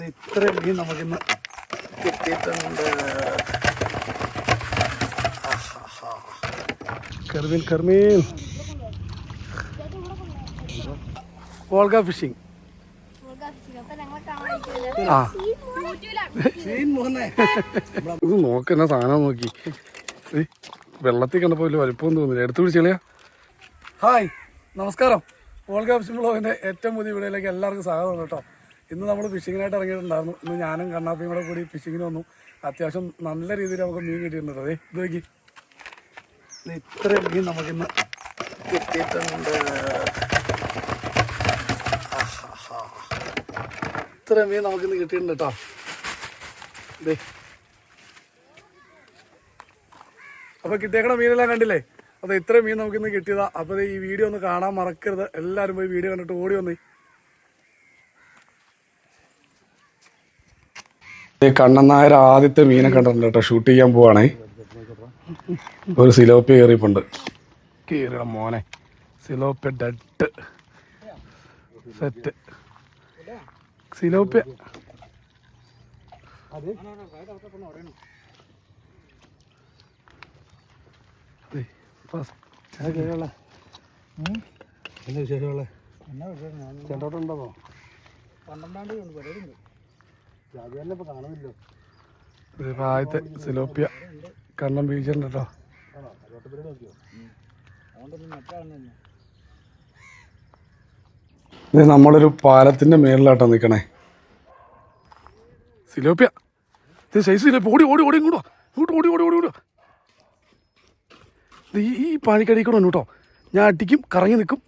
ഇത് ഇത്രയും മീൻ നമുക്കിന്ന് കിട്ടിയിട്ടുണ്ട്. കർമീൻ കർമീൻ വോൾഗ ഫിഷിംഗ്. ആ. ഇത് നോക്ക് എന്നാ സാധനം നോക്കി. വെള്ളത്തിൽ കണ്ടപ്പോൾ വലിയ വലിപ്പം തോന്നില്ല. എടുത്തു പിടിച്ചളിയാ ഹായ് നമസ്കാരം. വോൾഗ ഫിഷിംഗ് ബ്ലോഗിന്റെ ഏറ്റവും പുതിയ വീഡിയോയിലേക്ക് എല്ലാവർക്കും സ്വാഗതം കേട്ടോ. ഇന്ന് നമ്മൾ ഫിഷിങ്ങിനായിട്ട് ഇറങ്ങിയിട്ടുണ്ടായിരുന്നു. ഇന്ന് ഞാനും കണ്ണാപ്പിയും കൂടെ കൂടി ഫിഷിങ്ങിന് വന്നു. അത്യാവശ്യം നല്ല രീതിയിൽ നമുക്ക് മീൻ കിട്ടിയിട്ടുണ്ട്. അതെ ഇത് നോക്കി. ഇത് ഇത്രയും മീൻ നമുക്കിന്ന് കിട്ടിയിട്ടുണ്ട്. ഇത്രയും മീൻ നമുക്കിന്ന് കിട്ടിയിട്ടുണ്ട് കേട്ടോ. അപ്പൊ കിട്ടിയേക്കണ മീനെല്ലാം കണ്ടില്ലേ? അപ്പൊ ഇത്രയും മീൻ നമുക്കിന്ന് കിട്ടിയതാ. അപ്പൊ ഈ വീഡിയോ ഒന്ന് കാണാൻ മറക്കരുത്. എല്ലാരും പോയി വീഡിയോ കണ്ടിട്ട് ഓടി വന്നേ. കണ്ണനായർ ആദ്യത്തെ മീനെ കണ്ടിട്ടുണ്ട് കേട്ടോ. ഷൂട്ട് ചെയ്യാൻ പോവാണേ. ഒരു സിലോപ്പി കയറിയിപ്പുണ്ട്. കീറണം മോനെ. സിലോപ്പി ഡെഡ്. സെറ്റ്. സിലോപ്പി. വിശേഷമുള്ള ചെണ്ടോട്ടുണ്ടോ? പന്ത്രണ്ടാം തീയതി പരിപാടി ഉണ്ട് ആദ്യത്തെ സിലോപ്പിയ. കണ്ണം വീഴ്ചയുണ്ട് കേട്ടോ ഇത് നമ്മളൊരു പാലത്തിന്റെ മേളിലാട്ടോ നിക്കണേ. സിലോപ്പിയ. ഇത് സൈസ് ഇല്ല. ഓടി ഓടി ഓടി ഇങ്ങോട്ടോ ഇങ്ങോട്ട് ഓടി ഓടി ഓടി ഓടി ഇത് ഈ പാനിക്കടിക്കൂടെ ഉണ്ട് കേട്ടോ ഞാൻ അടിക്കും കറങ്ങി നിൽക്കും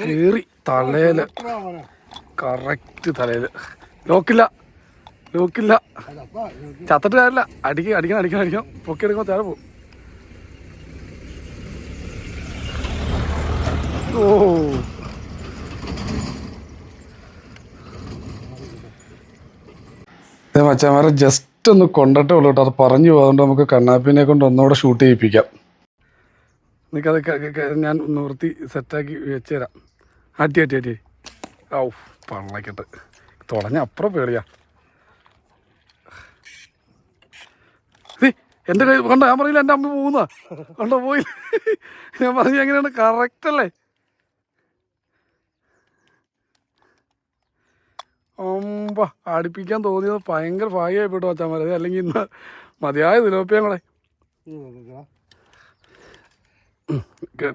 കയറി തലയിൽ കറക്റ്റ് തലയിൽ. ലോക്കില്ല. ലോക്കില്ല. ചത്തിട്ട് കാര്യമില്ല. അടിക്കുക അടിക്കണം അടിക്കണം അടിക്കണം. പൊക്കി എടുക്കുമ്പോൾ തേടെ പോകും ഓ മച്ചാമാരെ ജസ്റ്റ് ഒന്ന് കൊണ്ടിട്ടേ ഉള്ളൂ കേട്ടോ. അത് പറഞ്ഞു പോകാതുകൊണ്ട് നമുക്ക് കണ്ണാപ്പിനെ കൊണ്ട് ഒന്നുകൂടെ ഷൂട്ട് ചെയ്യിപ്പിക്കാം. നിനക്കത് ഞാൻ നിർത്തി സെറ്റാക്കി വെച്ചുതരാം. അട്ടി അട്ടി അട്ടി ഔ പള്ളക്കിട്ട്. തുടങ്ങ അപ്പുറം പേടിയാ. എന്റെ കൈ കണ്ടോ ഞാൻ പറയില്ല എന്റെ അമ്മ പോകുന്ന കണ്ടോ പോയി. ഞാൻ പറഞ്ഞ എങ്ങനെയാണ്? കറക്റ്റ് അല്ലേ? അമ്പ അടുപ്പിക്കാൻ തോന്നിയത് ഭയങ്കര ഭാഗ്യമായി പോയിട്ട് വച്ചാൽ മതി അല്ലെങ്കിൽ ഇന്ന് മതിയായ തിലോപ്പിയങ്ങളെ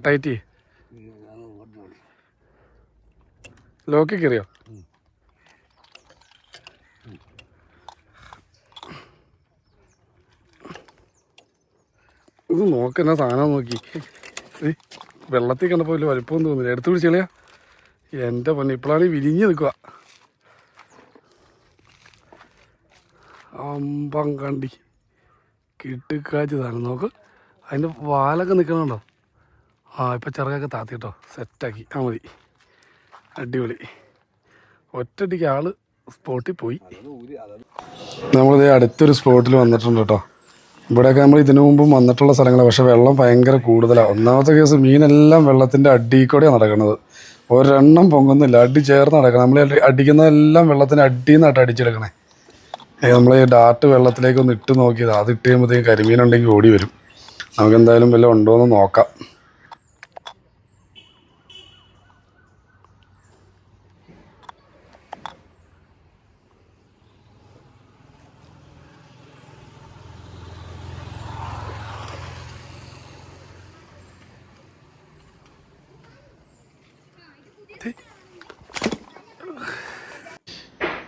ടൈറ്റ് ചെയ്യ്. ലോക്കി കയറിയോ? ഇത് നോക്കുന്ന സാധനം നോക്കി. ഏ വെള്ളത്തിൽ കണ്ടപ്പോൾ വലിയ വലിപ്പം തോന്നില്ല. എടുത്തു പിടിച്ചളിയാ എന്റെ പൊന്നെ ഇപ്പോഴാണ് വിരിഞ്ഞ് നിൽക്കുക. അമ്പം കണ്ടി. കിട്ടുക്കാച്ചതാണ് നോക്ക് അതിന്റെ വാലൊക്കെ നിൽക്കണുണ്ടോ ആ ഇപ്പം ചിറകൊക്കെ താത്തിട്ടോ സെറ്റാക്കി. ആ മതി. അടിപൊളി. ഒറ്റടിക്ക് ആൾ സ്പോട്ടിൽ പോയി. നമ്മളിത് അടുത്തൊരു സ്പോട്ടിൽ വന്നിട്ടുണ്ട് കേട്ടോ ഇവിടെയൊക്കെ നമ്മൾ ഇതിനു മുമ്പും വന്നിട്ടുള്ള സ്ഥലങ്ങളാണ് പക്ഷെ വെള്ളം ഭയങ്കര കൂടുതലാണ് ഒന്നാമത്തെ കേസ് മീനെല്ലാം വെള്ളത്തിന്റെ അടിയിൽക്കൂടെയാണ് നടക്കുന്നത്. ഒരെണ്ണം പൊങ്ങുന്നില്ല. അടി ചേർന്ന് നടക്കണം. നമ്മൾ അടിക്കുന്നതെല്ലാം വെള്ളത്തിന്റെ അടിയിൽ നിന്നായിട്ട് അടിച്ചെടുക്കണേ നമ്മൾ ഈ ഡാർട്ട് വെള്ളത്തിലേക്ക് ഒന്ന് ഇട്ട് നോക്കിയത്. അത് ഇട്ട് കഴിയുമ്പോഴത്തേക്കും കരിമീനുണ്ടെങ്കിൽ ഓടി വരും. നമുക്ക് എന്തായാലും വല്ലതും ഉണ്ടോ എന്ന് നോക്കാം.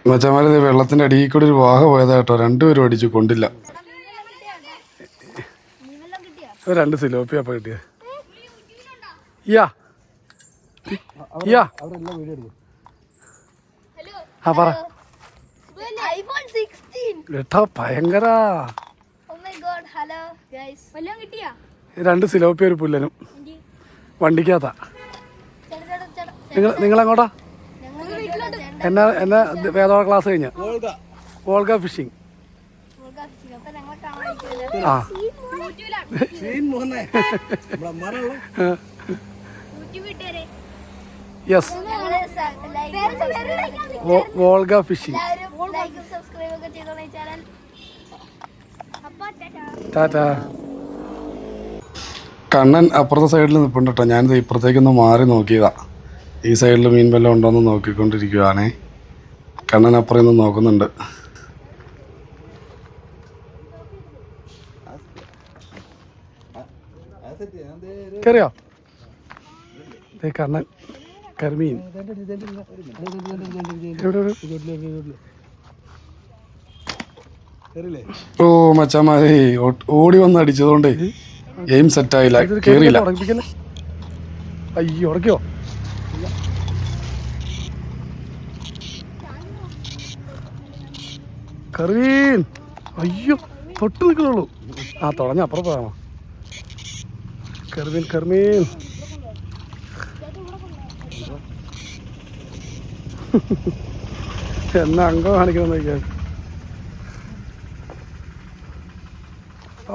മച്ചമാരെ വെള്ളത്തിന്റെ അടിയിൽ കൂടി ഒരു വാഹ പോയതാ കേട്ടോ. രണ്ടുപേരും അടിച്ചു കൊണ്ടില്ല. രണ്ട് സിലോപ്പിയ അപ്പൊ കിട്ടിയത്. ഭയങ്കര. രണ്ട് സിലോപ്പിയ ഒരു പുല്ലനും. ചേട്ടാ നിങ്ങൾ വീട്ടിലോട്ട് എന്നെ എന്നെ വേദോള ക്ലാസ് കഴിഞ്ഞ. വോൾഗ. ഫിഷിംഗ് ആ. യെസ് വോൾഗ ഫിഷിംഗ് എല്ലാവരും ലൈക്കും സബ്സ്ക്രൈബ് ഒക്കെ ചെയ്തോളെ ചാനൽ അപ്പൊ ടാറ്റാ. ടാറ്റാ. കണ്ണൻ അപ്പുറത്തെ സൈഡിൽ നിൽപ്പുണ്ട് കേട്ടോ ഞാനിത് ഇപ്പുറത്തേക്കൊന്ന് മാറി നോക്കിയതാ. ഈ സൈഡിൽ മീൻ വല്ലതും ഉണ്ടോ എന്ന് നോക്കിക്കൊണ്ടിരിക്കുവാണേ. കണ്ണൻ അപ്പുറം നിന്ന് നോക്കുന്നുണ്ട്. കയറിയോ ദേ കണ്ണൻ കരിമീൻ? ഓ മച്ചാമാരെ ഓ- ഓടി വന്ന് അടിച്ചതുകൊണ്ട് എയിം സെറ്റ് ആയില്ല കേറിയില്ല. അയ്യോ ഉടക്കോ കർവീൻ അയ്യോ തൊട്ട് നിൽക്കുന്നുള്ളൂ ആ തുടങ്ങ അപ്പുറം പോകാമോ കർവീൻ കർമീൻ എന്നാ അംഗം കാണിക്കണം നോക്കിയാൽ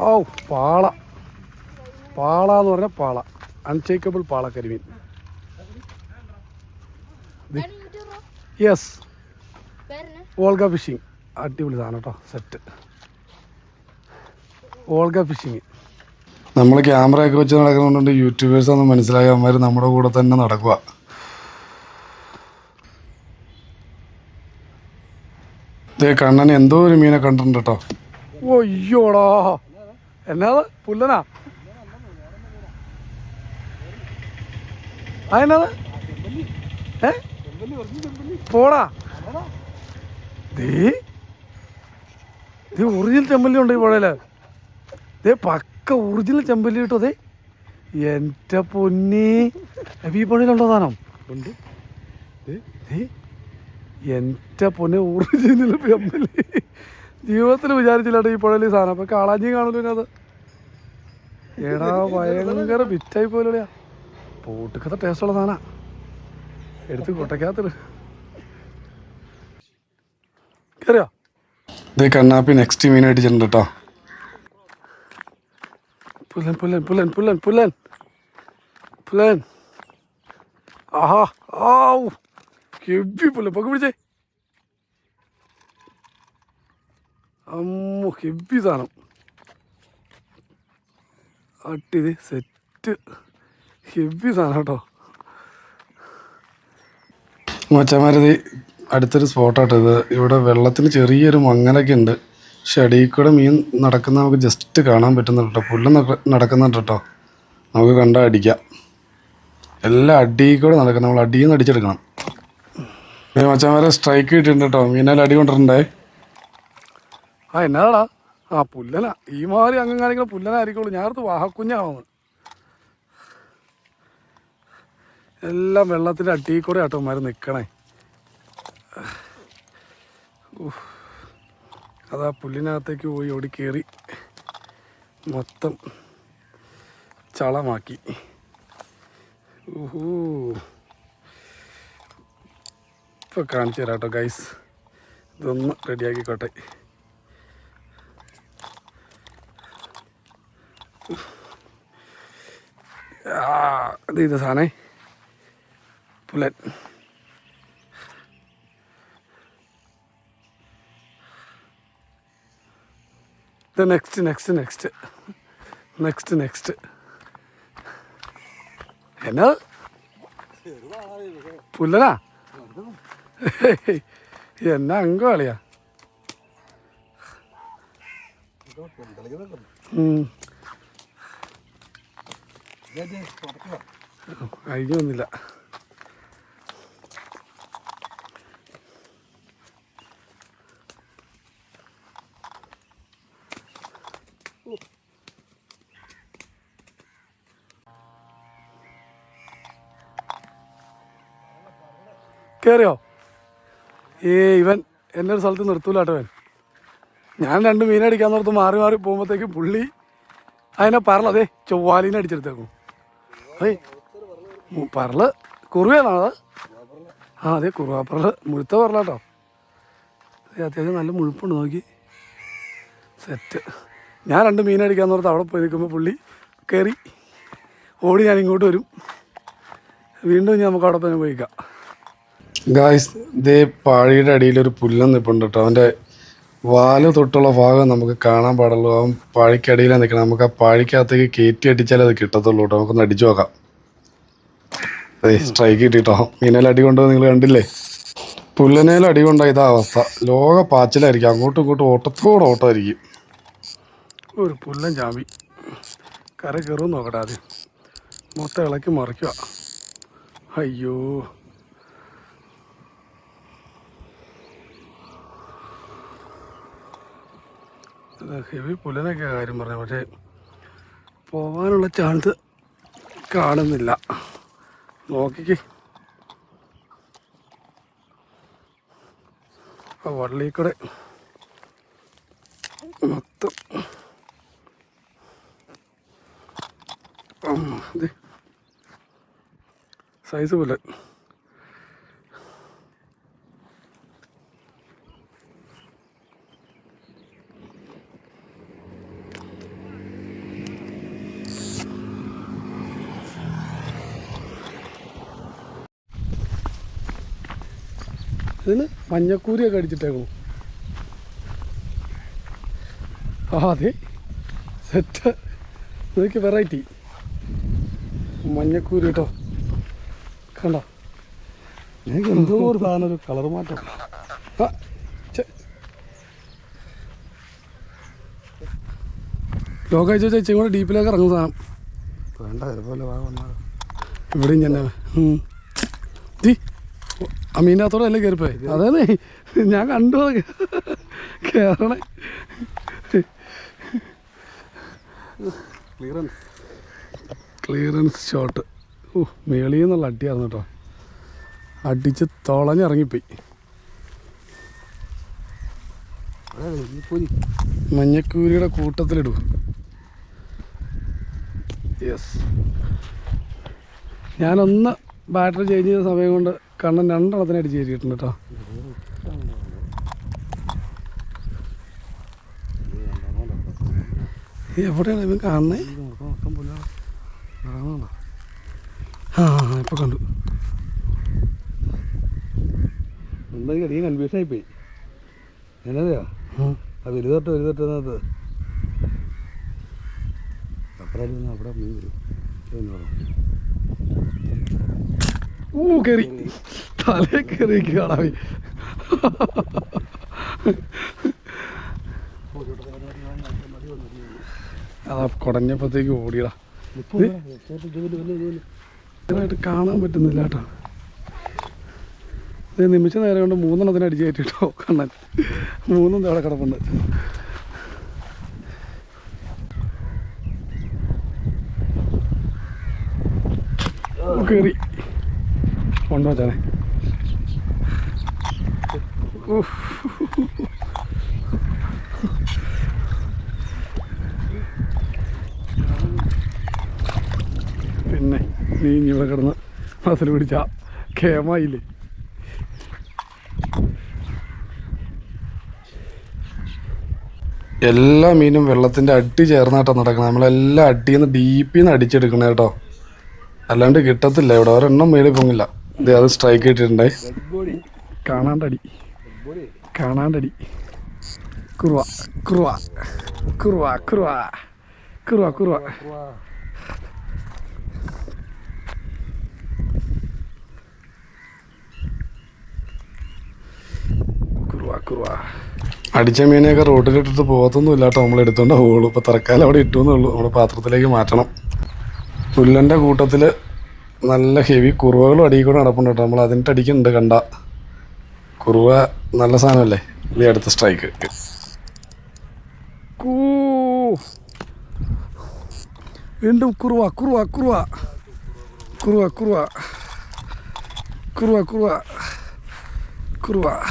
ഓ പാള. പാള എന്ന് പറഞ്ഞ പാള. അൺചേക്കബിൾ പാള കരിമീൻ. യെസ് വോൾഗ ഓൾഗ ഫിഷിംഗ് അടിപൊളി സാധനം കേട്ടോ സെറ്റ് ഓൾഗ ഫിഷിങ്. നമ്മൾ ക്യാമറയൊക്കെ വെച്ച് നടക്കുന്നതുകൊണ്ട് യൂട്യൂബേഴ്സ് ഒന്നും മനസ്സിലായി അവന്മാർ നമ്മുടെ കൂടെ തന്നെ നടക്കുക ദേ കണ്ണൻ എന്തോ ഒരു മീനെ കണ്ടിട്ടുണ്ട് കേട്ടോ ഒയ്യോടാ എന്നാ പുല്ലനാ? അതെന്നാ ഏ? പോടാ. ദേ ദേ ഒറിജിനൽ ചെമ്പല്ലി ഉണ്ട് ഈ പുഴയിൽ ദേ പക്ക ഒറിജിനൽ ചെമ്പല്ലി കിട്ടും അതെ എന്റെ പൊന്നി. ഈ പുഴയിലുണ്ടോ സാധനം? ഉണ്ട്. എന്റെ പൊന്നെ ഒറിജിനൽ ചെമ്പല്ലി. ജീവിതത്തിൽ വിചാരിച്ചില്ലാട്ടോ ഈ പുഴയിൽ സാധനം. അപ്പം കാളാഞ്ചി കാണൂല്ലോ അത്. എടാ ഭയങ്കര ബിറ്റായി പോലെയാ. പോട്ടുക്കത്തെ ടേസ്റ്റുള്ള സാധന. എടുത്ത് കൊട്ടക്കകത്തിട് കയറിയോ ഇത് കണ്ണാപ്പി നെക്സ്റ്റ് മീൻ അടിച്ചിട്ടുണ്ട് കേട്ടോ പുല്ലൻ പുല്ലൻ പുല്ലൻ പുല്ലൻ പുല്ലൻ. പുല്ലൻ. ആഹാ ആവു. ഹെവി പുല്ലൻ പൊക്കെ പിടിച്ചേ. അമ്മോ ഹെവി സാധനം. അട്ടിത് സെറ്റ്. ഹെവി സാധനം കേട്ടോ മച്ചന്മാരത് അടുത്തൊരു സ്പോട്ടാട്ടോ ഇത്. ഇവിടെ വെള്ളത്തിൽ ചെറിയൊരു മങ്ങലൊക്കെ ഉണ്ട് പക്ഷെ അടിയിൽ കൂടെ മീൻ നടക്കുന്ന നമുക്ക് ജസ്റ്റ് കാണാൻ പറ്റുന്നുണ്ട് കേട്ടോ പുല്ല് നട- നടക്കുന്നുണ്ട് കേട്ടോ നമുക്ക് കണ്ടാൽ അടിക്കാം. എല്ലാം അടിയിൽ കൂടെ നടക്കണം. നമ്മൾ അടിയിൽ നിന്ന് അടിച്ചെടുക്കണം മച്ചാൻ വരെ സ്ട്രൈക്ക് കിട്ടിയിട്ടുണ്ട് കേട്ടോ മീനാൽ അടി കൊണ്ടിട്ടുണ്ടേ ആ എന്നാടാ? ആ പുല്ലന. ഈ മാതിരി അങ്ങനെ പുല്ലന പുല്ലനായിരിക്കുള്ളൂ. ഞാനടുത്ത് വാഹക്കുഞ്ഞാവുന്നത് എല്ലാം വെള്ളത്തിന്റെ അടിയിൽ കൂടെ ആട്ടോ മാറി നിൽക്കണേ ഉഫ്. ആ പുല്ലിനകത്തേക്ക് പോയി ഓടി കയറി മൊത്തം ചളമാക്കി. ഊഹൂ ഇപ്പോൾ കാണിച്ചു തരാം കേട്ടോ ഗൈസ് ഇതൊന്ന് റെഡിയാക്കിക്കോട്ടെ. ഇത് ഇത് സാധനേ. പുലൻ. ഇത് next next next next next എന്നാ? പുല്ലനാ? എന്നാ അങ്ക കളിയാ ഉം. കയറിയോ ഈ ഇവൻ എന്നെ ഒരു സ്ഥലത്ത് നിർത്തൂല ഞാൻ രണ്ട് മീനടിക്കാൻ നിർത്ത് മാറി മാറി പോകുമ്പോഴത്തേക്കും പുള്ളി അതിനെ പറള അതെ ചൊവ്വാലിനെ അടിച്ചെടുത്തേക്കും ഏയ് പറൾ കുറുവയാണോ അത്? ആ അതെ കുറുവാപ്പറൾ മുഴുത്ത പറളാട്ടോ അതെ അത്യാവശ്യം നല്ല മുഴുപ്പുണ്ട് നോക്കി. സെറ്റ് ഞാൻ രണ്ട് മീനടിക്കാൻ നിർത്ത് അവിടെ പോയി നിൽക്കുമ്പോൾ പുള്ളി കയറി ഓടി ഞാൻ ഇങ്ങോട്ട് വരും. വീണ്ടും നമുക്ക് അവിടെ പോയി പോയിക്കാം. ഗായ്സ് ദേ പാഴിയുടെ അടിയിലൊരു ഒരു പുല്ലൻ നിൽപ്പുണ്ട് കേട്ടോ അവന്റെ വാൽ തൊട്ടുള്ള ഭാഗം നമുക്ക് കാണാൻ പാടുള്ളൂ. അവൻ പാഴിക്കടിയിലാണ് നിൽക്കണം നമുക്ക് ആ പാഴിക്കകത്തേക്ക് കയറ്റി അടിച്ചാലേ അത് കിട്ടത്തുള്ളൂ കേട്ടോ നമുക്കൊന്ന് അടിച്ചു നോക്കാം. സ്ട്രൈക്ക് കിട്ടിട്ടോ. മീനേൽ അടി കൊണ്ടത് നിങ്ങൾ കണ്ടില്ലേ? പുല്ലനേൽ അടി കൊണ്ട ഇതാ അവസ്ഥ. ലോക പാച്ചിലായിരിക്കും. അങ്ങോട്ടും ഇങ്ങോട്ടും ഓട്ടത്തോടെ ഓട്ടമായിരിക്കും. ഒരു പുല്ലൻ ചാമ്പി. കര കയറും നോക്കട്ടെ ആദ്യം. മൊത്തം ഇളക്കി മറിക്കുക. അയ്യോ. ഹെവി പുലനൊക്കെ കാര്യം പറഞ്ഞു പക്ഷേ പോകാനുള്ള ചാൻസ് കാണുന്നില്ല. നോക്കിക്ക്. ആ വള്ളിക്കൂടെ കൂടെ മൊത്തം. സൈസ് പുല്ലൻ ഇതിന് മഞ്ഞക്കൂരിയൊക്കെ അടിച്ചിട്ടേക്കണു ആ അതെ. സെറ്റ്. ഇതൊക്കെ വെറൈറ്റി. മഞ്ഞക്കൂരി കേട്ടോ. കണ്ടോ? എനിക്ക് എന്തോ ഒരു സാധനം ഒരു കളർ മാറ്റം. ലോകാഴ്ച ചേച്ചി കൂടെ ഡീപ്പിലേക്ക് ഇറങ്ങുന്ന സാധനം. വേണ്ട ഇതുപോലെ വാ വന്നാൽ ദി അമീനകത്തോടെ അല്ലേ കയറിപ്പോയി അതേ ഞാൻ കണ്ടു. അത് കയറണേ ക്ലിയറൻസ് ക്ലിയറൻസ് ഷോട്ട് ഓ മേളിൽ നിന്നുള്ള അടിയായിരുന്നു കേട്ടോ. അടിച്ച് തുളഞ്ഞിറങ്ങിപ്പോയി. മഞ്ഞക്കൂരിയുടെ കൂട്ടത്തിലിടൂ. യെസ് ഞാനൊന്ന് ബാറ്ററി ചേഞ്ച് ചെയ്ത സമയം കൊണ്ട് കണ്ണൻ രണ്ടെണ്ണത്തിനായിട്ട് ചേരിയിട്ടുണ്ട് കേട്ടോ. എവിടെയാണ് ഇവൻ കാണുന്നേ? ആ ഇപ്പൊ കണ്ടു. അധികം കൺഫ്യൂഷൻ ആയിപ്പോയി എന്നതെയോ ആ. വലുതോട്ട് വലുതോട്ട് അപ്പുറം അവിടെ മീൻ വരും. ഊ കയറി തലേ കയറി കാണാവി അതാ കുടഞ്ഞപ്പോഴത്തേക്ക് ഓടിയടാ. കാണാൻ പറ്റുന്നില്ല കേട്ടോ. നിമിഷ നേരം കൊണ്ട് മൂന്നെണ്ണത്തിന് അടിച്ച് കയറ്റിട്ടോ കണ്ണൻ. മൂന്നും അവിടെ കിടപ്പുണ്ട്. ഓ, കേറി കൊണ്ടോ പിന്നെ നീ ഇനി ഇവിടെ കിടന്ന് മസിൽ പിടിച്ച കേമായില്ലേ എല്ലാ മീനും വെള്ളത്തിന്റെ അടി ചേർന്നാട്ടോ നടക്കണം. നമ്മളെല്ലാം അടിയിൽ നിന്ന് ഡീപ്പിൽ നിന്ന് അടിച്ചെടുക്കണേ കേട്ടോ. അല്ലാണ്ട് കിട്ടത്തില്ല ഇവിടെ. ഒരെണ്ണം മേളിൽ പൊങ്ങില്ല. അത് സ്ട്രൈക്ക് കിട്ടിയിട്ടുണ്ടായി കാണാണ്ടടി. കാണാണ്ടടി. കുറുവ കുറുവ കുറുവ കുറുവ കുറുവ കുറുവ. അടിച്ച മീനെയൊക്കെ റോട്ടിലിട്ടിട്ട് പോകത്തൊന്നും ഇല്ലാട്ടോ. നമ്മൾ എടുത്തോണ്ട് പോവുള്ളൂ. ഇപ്പോൾ തറക്കാലം അവിടെ ഇട്ടു എന്നുള്ളൂ നമ്മുടെ പാത്രത്തിലേക്ക് മാറ്റണം. പുല്ലന്റെ കൂട്ടത്തിൽ നല്ല ഹെവി കുറുവകളും അടിയിൽ കൂടെ നടപ്പുണ്ട് കേട്ടോ. നമ്മൾ അതിന്റെ അടിക്കുന്നുണ്ട് കണ്ട. കുറുവ നല്ല സാധനമല്ലേ? ഇത് അടുത്ത സ്ട്രൈക്ക് വീണ്ടും കുറുവ കുറുവ കുറുവ. കുറുവ കുറുവ. കുറുവ കുറുവ. കുറുവ.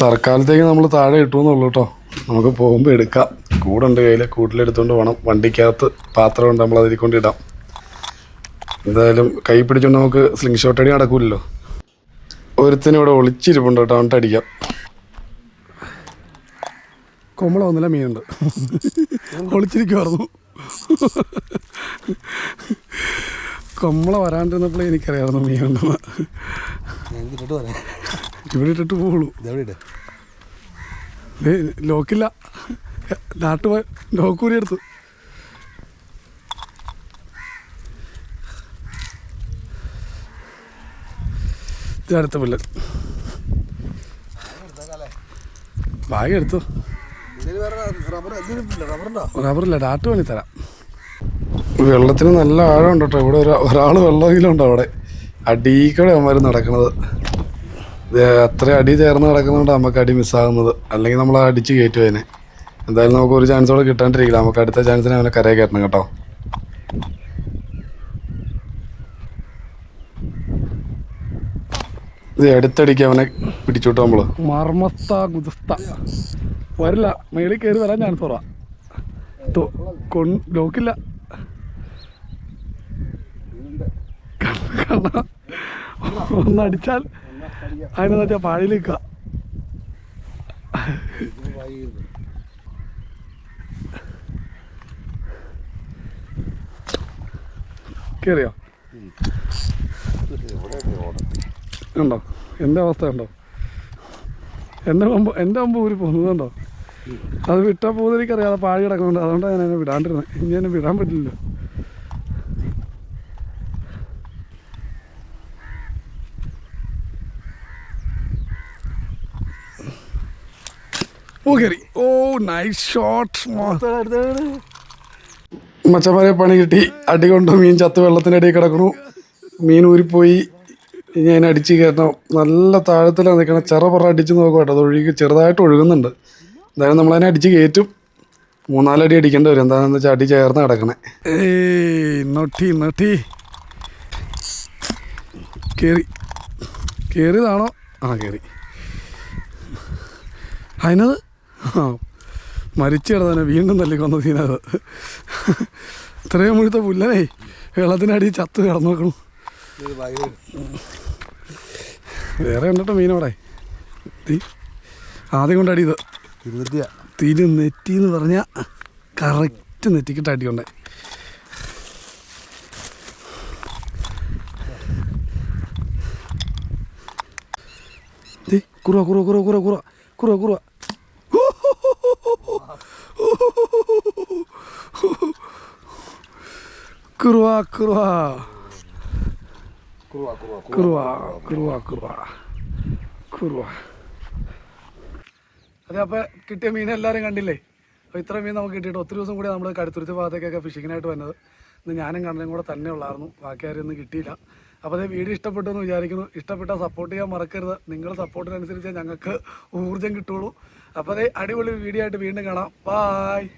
തൽക്കാലത്തേക്ക് നമ്മൾ താഴെ ഇട്ടു എന്നുള്ളൂ കേട്ടോ. നമുക്ക് പോകുമ്പോൾ എടുക്കാം. കൂടുണ്ട് കയ്യിൽ കൂട്ടിലെടുത്തുകൊണ്ട് വേണം വണ്ടിക്കകത്ത് പാത്രമുണ്ട് നമ്മൾ അതിൽ കൊണ്ടിടാം എന്തായാലും കൈ പിടിച്ചുകൊണ്ട് നമുക്ക് സ്ലിംഗ് ഷോട്ട് അടി നടക്കൂലല്ലോ. ഒരുത്തിനിവിടെ ഒളിച്ചിരിപ്പുണ്ട് കേട്ടോ അവന്റെ അടിക്കാം. കൊമ്മള ഒന്നില്ല മീനുണ്ട്. ഒളിച്ചിരിക്കുമായിരുന്നു കൊമ്പള വരാണ്ടിരുന്നപ്പോഴേ എനിക്കറിയാമായിരുന്നു മീനുണ്ടെന്ന്. ഇവിടെ ഇട്ടിട്ട് പോവുള്ളൂ ലോക്കില്ല. നാട്ടു ലോക്കൂരി എടുത്തു ഇത് അടുത്ത പിള്ളൻ ബാഗ് എടുത്തു? റബ്ബറില്ല ഡാട്ട് വേണി തരാം. വെള്ളത്തിന് നല്ല ആഴം ഉണ്ട് ഇവിടെ ഒരാൾ വെള്ളമെങ്കിലും ഉണ്ടോ അവിടെ? അടീക്കടെ അവന്മാർ നടക്കുന്നത് അത്ര അടി ചേർന്ന് കിടക്കുന്നതുകൊണ്ട് നമുക്ക് അടി മിസ്സാകുന്നത്. അല്ലെങ്കിൽ നമ്മൾ അടിച്ച് കയറ്റും അതിനെ. എന്തായാലും നമുക്ക് ഒരു ചാൻസ് കൂടെ കിട്ടാണ്ടിരിക്കില്ല. നമുക്ക് അടുത്ത ചാൻസിന് അവനെ കരയെ കയറ്റണം കേട്ടോ. ഇത് അടുത്തടിക്ക് അവനെ പിടിച്ചോട്ടോ നമ്മൾ. മർമസ്ത മേളിൽ കയറി വരാൻ ചാൻസ് കുറവാ. ലോക്കില്ല. ഒന്നടിച്ചാൽ അതിനെന്ന് മറ്റേ പാഴിയിൽ നിൽക്കുക കയറിയോ ഉണ്ടോ എന്റെ അവസ്ഥ ഉണ്ടോ എന്റെ മുമ്പ് എന്റെ മുമ്പ് ഊരി പോകുന്നതുണ്ടോ അത് വിട്ടാൽ പോകുന്നത് അത് പാഴി കിടക്കുന്നുണ്ട്. അതുകൊണ്ടാണ് ഞാൻ എന്നെ വിടാണ്ടിരുന്നത് ഇനി എന്നെ വിടാൻ പറ്റില്ലല്ലോ. ഓ കയറി ഓ നൈസ് ഷോട്ട് മച്ചന്മാരെ പണി കിട്ടി. അടി കൊണ്ട് മീൻ ചത്ത് വെള്ളത്തിന്റെ അടിയിൽ കിടക്കണു മീൻ ഊരിപ്പോയി. ഇനി അതിനെ അടിച്ച് കയറ്റണം. നല്ല താഴത്തിലാണ് നിൽക്കണം ചെറ പറ അടിച്ച് നോക്കും കേട്ടോ. അത് ഒഴുകി ചെറുതായിട്ട് ഒഴുകുന്നുണ്ട്. എന്തായാലും നമ്മളതിനെ അടിച്ച് കയറ്റും. മൂന്നാലടി അടിക്കേണ്ടി വരും. എന്താണെന്ന് വെച്ചാൽ അടി ചേർന്ന് കിടക്കണേ. ഏയ് നൊട്ടി നൊട്ടി കയറി കയറിയതാണോ ആ കയറി അതിനത് ആ. മരിച്ചു കിടന്നെ വീണ്ടും തല്ലിക്കൊന്ന സീനത് ഇത്രയും മുഴുത്ത പുല്ലനേ വെള്ളത്തിനടി ചത്ത് കിടന്നു നോക്കണം വേറെ ഉണ്ടോ മീനവിടെ തീ ആദ്യം കൊണ്ട് അടിയത് തിരു തിരി നെറ്റി എന്ന് പറഞ്ഞാൽ കറക്റ്റ് നെറ്റിക്കിട്ട് അടിയുണ്ടേ ദേ, കുറുവ കുറുവ കുറുവ കുറുവ കുറുവ കുറുവ കുറുവ കുറുവ kurwa. Kurwa, kurwa, kurwa. Kurwa, kurwa, kurwa. അതെ അപ്പോൾ കിട്ടിയ മീൻ എല്ലാവരും കണ്ടില്ലേ? അപ്പോൾ ഇത്ര മീൻ നമുക്ക് കിട്ടിയിട്ട് ഒത്തിരി ദിവസം കൂടി നമ്മൾ കടുത്തുരുത്തി ഭാഗത്തേക്കൊക്കെ ഫിഷിങ്ങിനായിട്ട് വന്നത്. ഇന്ന് ഞാനും കണ്ണനും കൂടെ തന്നെ ഉള്ളായിരുന്നു. ബാക്കി ആരും ഒന്നും കിട്ടിയില്ല. അപ്പോൾ അതേ വീഡിയോ ഇഷ്ടപ്പെട്ടു എന്ന് വിചാരിക്കുന്നു. ഇഷ്ടപ്പെട്ടാൽ സപ്പോർട്ട് ചെയ്യാൻ മറക്കരുത്. നിങ്ങളുടെ സപ്പോർട്ടിനനുസരിച്ച് ഞങ്ങൾക്ക് ഊർജം കിട്ടുള്ളൂ. അപ്പോൾ അടിപൊളി വീഡിയോ ആയിട്ട് വീണ്ടും കാണാം. ബായ്